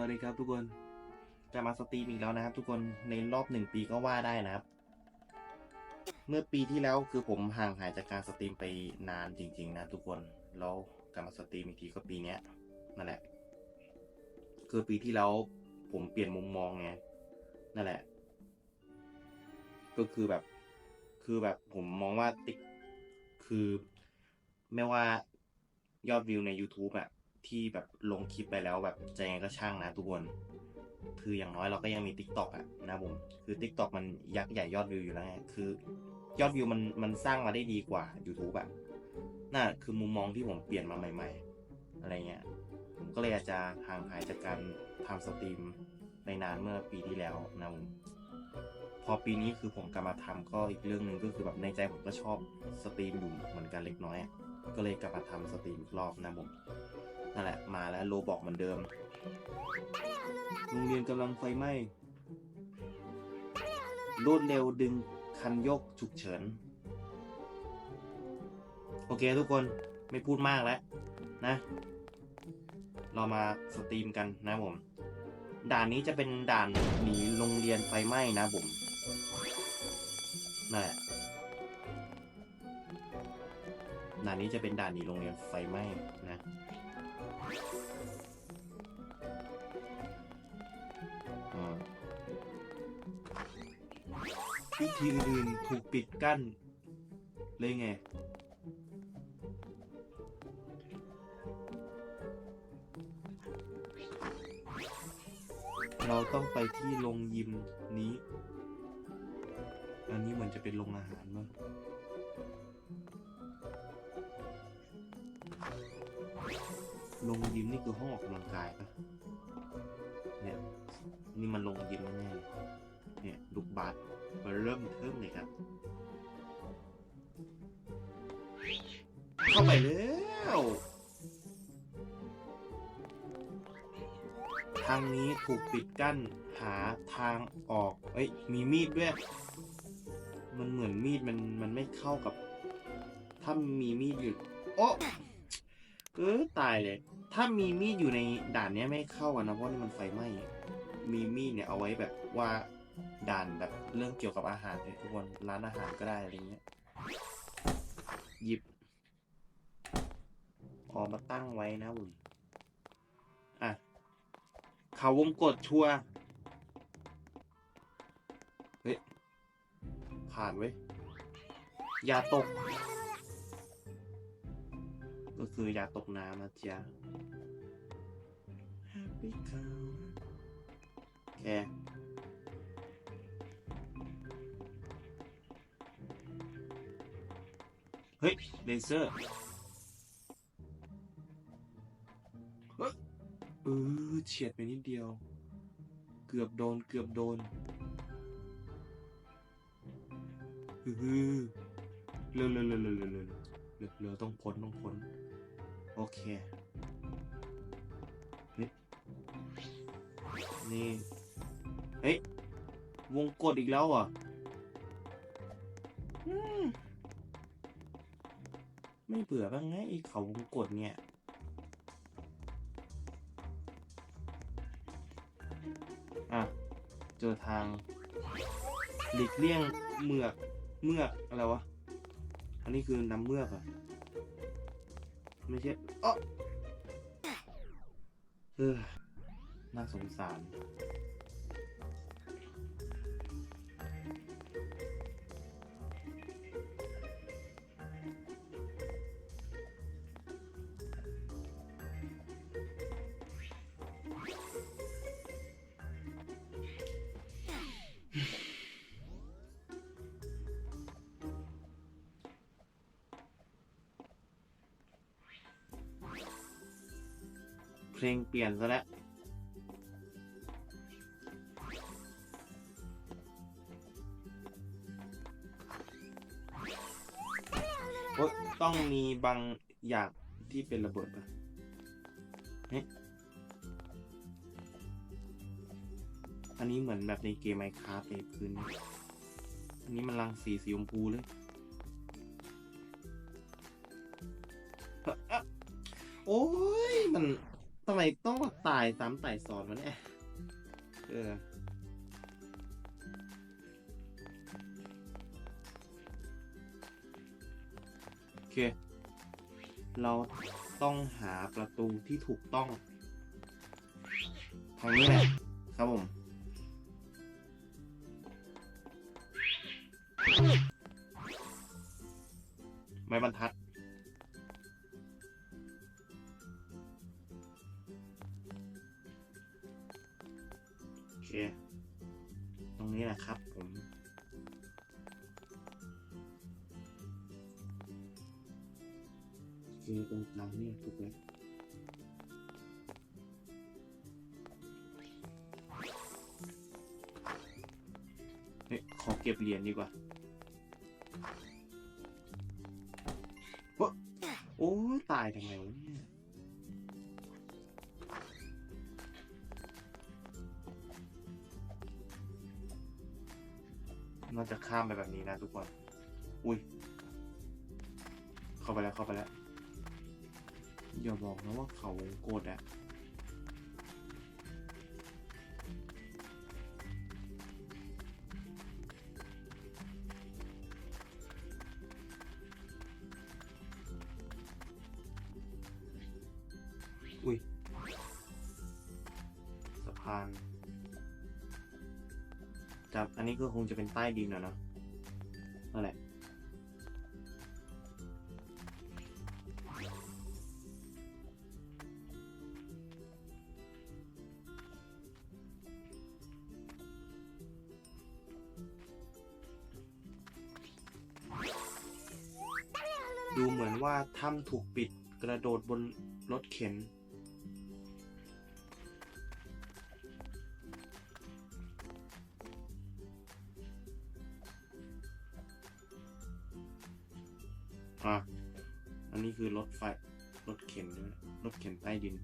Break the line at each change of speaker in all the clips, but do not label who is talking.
วัสดีครับทุกคน จะมาสตรีมอีกแล้วนะครับ ทุกคนในรอบหนึ่งปีก็ว่าได้นะครับ เมื่อปีที่แล้วคือผมห่างหายจากการสตรีมไปนานจริง ๆ นะทุกคนแล้วกลับมาสตรีมอีกทีก็ปีเนี้ยนั่นแหละ คือปีที่แล้วผมเปลี่ยนมุมมองไงนั่นแหละ ก็คือแบบ คือแบบผมมองว่าติ๊กคือไม่ว่ายอดวิวใน YouTube อะ ที่แบบลงคลิปไปแล้วแบบจะยังไงก็ช่างนะทุกคน คืออย่างน้อยเราก็ยังมี Tik t o อกอะนะผมคือ Tik t o อกมันยักษ์ใหญ่ยอดวิวอยู่แล้วไงคือยอดวิวมันมันสร้างมาได้ดีกว่า YouTube อะน่าคือมุมมองที่ผมเปลี่ยนมาใหม่ ๆ อะไรเงี้ยผมก็เลยอาจจะห่างหายจากการทำสตรีมในนานเมื่อปีที่แล้วนะผมพอปีนี้คือผมกลับมาทำก็อีกเรื่องหนึ่งก็คือแบบในใจผมก็ชอบสตรีมอยู่เหมือนกันเล็กน้อย ก็เลยกลับมาทำสตรีมอีกรอบนะผม และมาแล้วโลบอกเหมือนเดิม โรงเรียนกำลังไฟไหม้รวดเร็วดึงคันยกฉุกเฉิน โอเคทุกคนไม่พูดมากแล้วนะ เรามาสตรีมกันนะผม ด่านนี้จะเป็นด่านหนีโรงเรียนไฟไหม้นะผมนั่นแหละด่านนี้จะเป็นด่านหนีโรงเรียนไฟไหม้นะ วิธีอื่นถูกปิดกั้น เลยไง เราต้องไปที่โรงยิมนี้ อันนี้เหมือนจะเป็นโรงอาหารมั้ง โรงยิมนี่คือห้องออกกำลังกายปะเนี่ยนี่มันลงยิมแน่เลยเนี่ยลูกบาสมันเริ่มเทิมเลยครับ เข้าไปแล้วทางนี้ถูกปิดกั้นหาทางออก เอ้ย มีมีดด้วย มันเหมือนมีดมันมันไม่เข้ากับ ถ้ามีมีดอยู่โอ้ เออตายเลย ถ้ามีมีดอยู่ในด่านเนี้ยไม่เข้าอะนะเพราะนี่มันไฟไหม้มีมีดเนี่ยเอาไว้แบบว่าด่านแบบเรื่องเกี่ยวกับอาหารเนี่ยทุกคนร้านอาหารก็ได้อะไรเงี้ยหยิบออกมาตั้งไว้นะผมอะเขาวงกดชัวเฮ้ยผ่านเว้ยอย่าตก ก็คืออย่าตกน้ำนะจ๊ะโอเคเฮ้ย เลเซอร์เออเฉียดไปนิดเดียว เกือบโดน เกือบโดนเออเร็วเร็วเร็วเร็วเร็วเร็วเร็วต้องพ้นต้องพ้น โอเคนี่นี่ เฮ้ย วงกดอีกแล้วเหรอะไม่เบื่อบ้างไงไอ้เขาวงกดเนี่ย อะ เจอทาง หลีกเลี่ยงเมือก เมือก อะไรวะ อันนี้คือน้ำเมือกเหรอะ ไม่ใช่อ๋อเออน่าสงสาร เพลงเปลี่ยนซะแล้วโอ๊ยต้องมีบางอย่างที่เป็นระเบิดปะเฮ้ยอันนี้เหมือนแบบในเกมไมค์คราฟเลยพื้น อันนี้มันรังสีสีชมพูเลย โอ้ย มัน ทำไมต้องตายซ้ำตายซ้อนวะเนี่ย เออโอเค เราต้องหาประตูที่ถูกต้องทางนี้แหละครับผมไม้บรรทัด ผมคือตรงกลางเนี่ยถูกแล้วเฮ้ยขอเก็บเหรียญดีกว่า โอ้ตายทำไมวะเนี่ย น่าจะข้ามไปแบบนี้นะทุกคน อุ้ย เข้าไปแล้วเข้าไปแล้ว อย่าบอกนะว่าเขาวงกดอะ จับ อันนี้ก็คงจะเป็นใต้ดินอะเนอะนั่นแหละดูเหมือนว่าถ้ำถูกปิดกระโดดบนรถเข็น คือรถไฟรถเข็นใช่ไหมรถเข็นใต้ดิน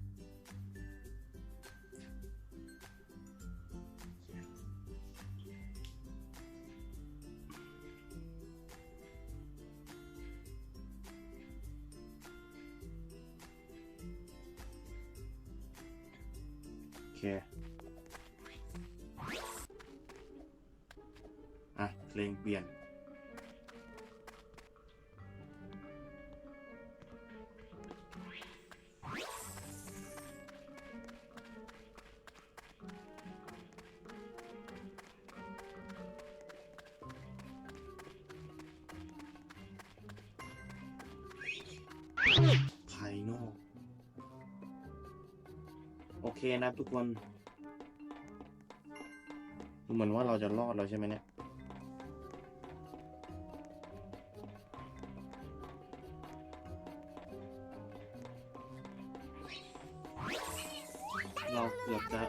โอเค อะเพลงเปลี่ยน นะทุกคนดูเหมือนว่าเราจะรอดแล้วใช่ไหมเนี่ย เราเกือบจะ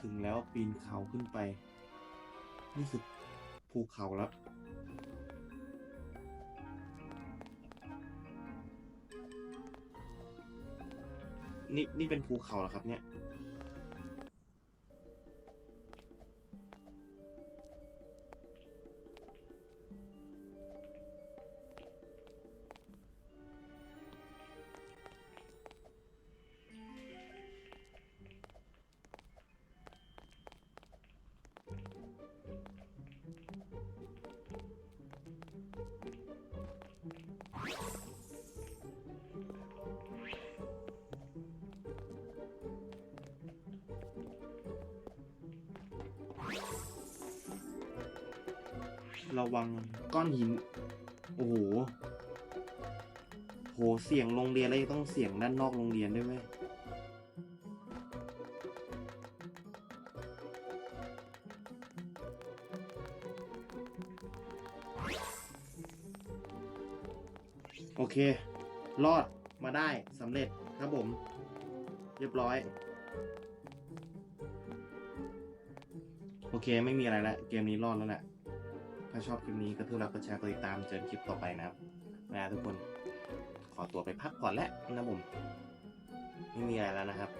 ถึงแล้วปีนเขาขึ้นไป นี่คือภูเขาแล้ว นี่นี่เป็นภูเขาเหรอครับเนี่ย ระวังก้อนหิน โอ้โห โห เสียงโรงเรียนแล้วยังต้องเสียงด้านนอกโรงเรียนด้วยเว้ยโอเค รอดมาได้สำเร็จครับผม เรียบร้อย โอเคไม่มีอะไรแล้วเกมนี้รอดแล้วแหละ ถ้าชอบคลิปนี้ก็ทุกรักกดแชร์กดติดตามเจอกันคลิปต่อไปนะครับนะทุกคน ขอตัวไปพักก่อนแล้วนะผม ไม่มีอะไรแล้วนะครับ